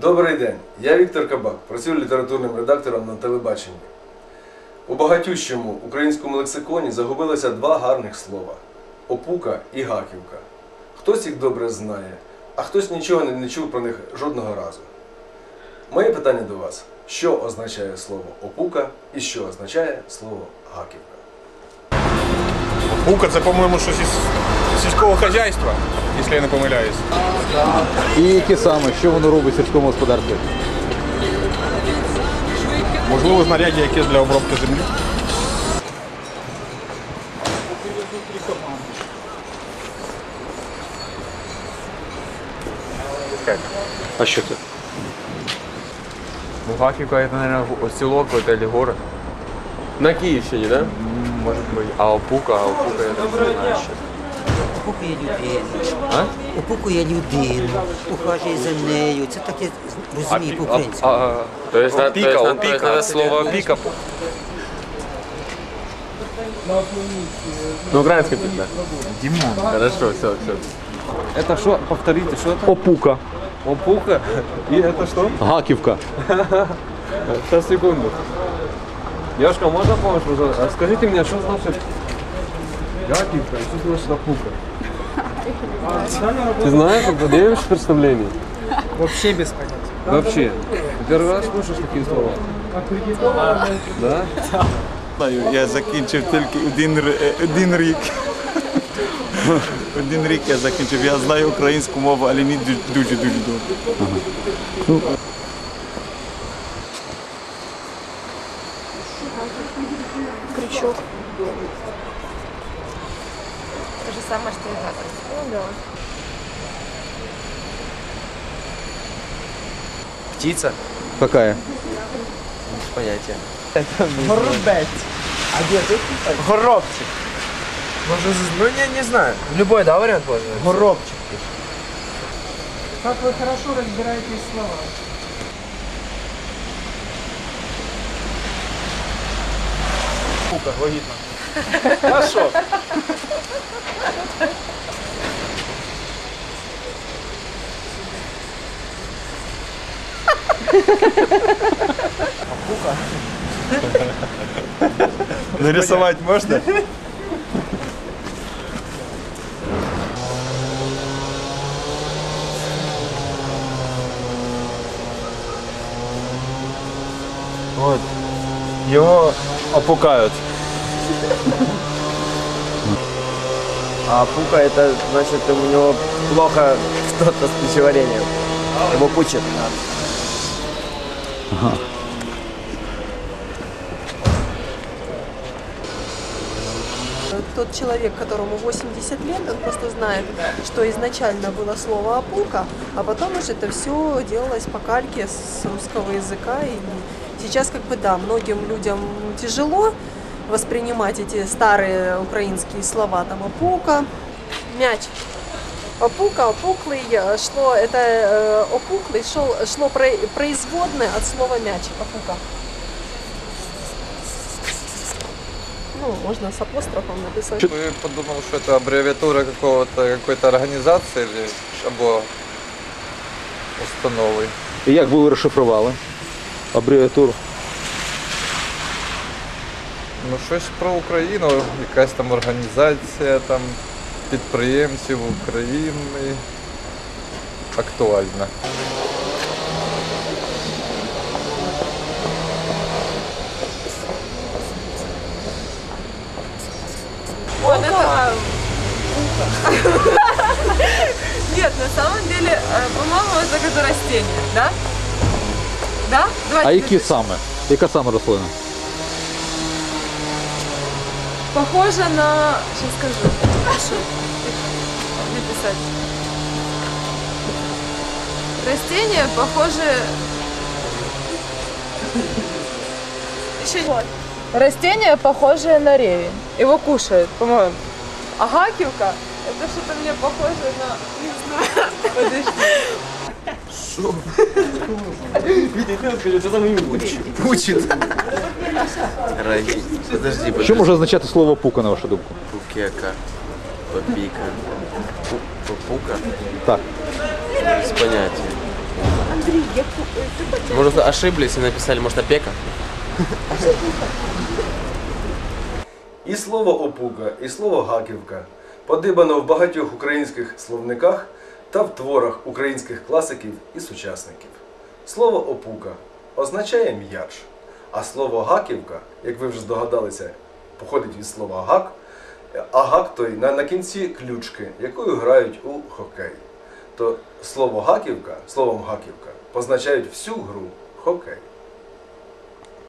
Добрий день, я Віктор Кабак, працюю літературним редактором на телебаченні. У багатющому українському лексиконі загубилося два гарних слова опука і гаківка. Хтось їх добре знає, а хтось нічого не, чув про них жодного разу. Моє питання до вас: що означає слово опука і що означає слово гаківка? Пука це, по-моєму, щось із сільського хазяйства, якщо я не помиляюсь. І які саме, що воно робить в сільському господарстві? Можливо, знаряддя якесь для обробки землі. А що це? Ну, Гаківка это, наверное, село какое-то или город. На Київщині, так? Да? Может быть. А Опука, а Опука я так не знаю ще. Опукує людину. А? Опукує людину, ухажує за нею. Це таке розуміє пі- по-українськи. а, а, то есть, на- то Опіка, есть, на- то опіка. есть надо слово опіка. Ну, українська пісня. Димон. Хорошо, все, все. Это что? Повторите, что это? Опука. Опуха. И это что? Гаківка. Сейчас, секунду. Девушка, можно помощь, пожалуйста? А скажите мне, что значит гакивка и что значит опука? Ты знаешь, это имеешь представление? Вообще без понятия. Вообще. Ты первый раз слышишь такие слова? Да? Знаю, я закінчив тільки один, р- е, один рік. Один рік я закінчив. Я знаю українську мову, але не дуже дуже добре. Крючок. То же самое, что и гакать. Ну да. Птиця? Какая? Без поняття. Горобець. А где ты? Горобчик. Може, з- ну не, не знаю. Любой, да, варіант може? Горобчик. Как вы хорошо разбираетесь в Кука, вагітна. На що? Нарисовать можно? Вот. Его опукають. А пука это значит у него плохо что-то с пищеварением. Его пучит. Тот человек, которому 80 лет, он просто знает, что изначально было слово «опука», а потом уже это все делалось по кальке с русского языка. И сейчас, как бы, да, многим людям тяжело воспринимать эти старые украинские слова, там «опука», «мяч». Опука, опуклый, э, шло, это э, опуклый, шел, шло про- производное от слова мяч, опука. Ну, можно с апострофом написать. Вы подумал, что это аббревиатура какого-то какой-то организации или або установи. І як ви розшифрували? Абревіатуру. Ну, щось про Україну, якась там організація там підприємців України. Актуальна. Вот это... Нет, на самом деле, э, по-моему, это как растение, да? Да? Давайте А які саме? Яка саме рослина? Похоже на... Сейчас скажу. Пишу. Написать. Растение похоже... Еще вот. Растение похожее на ревень. Его кушают, по-моему. А гакивка, это что-то мне похоже на... Не знаю. Подожди. Пучит. Роги. Подожди, Що може означати слово пука, на вашу думку? Пукека. Попіка. Пу- Попука? Так. Без поняття. Может, ошиблись и написали, может, опека? І слово опука, і слово гаківка подибано в багатьох українських словниках та в творах українських класиків і сучасників. Слово опука означає м'яч, а слово гаківка, як ви вже здогадалися, походить від слова гак, а гак той на, на кінці ключки, якою грають у хокей. То слово гаківка, словом гаківка позначають всю гру хокей.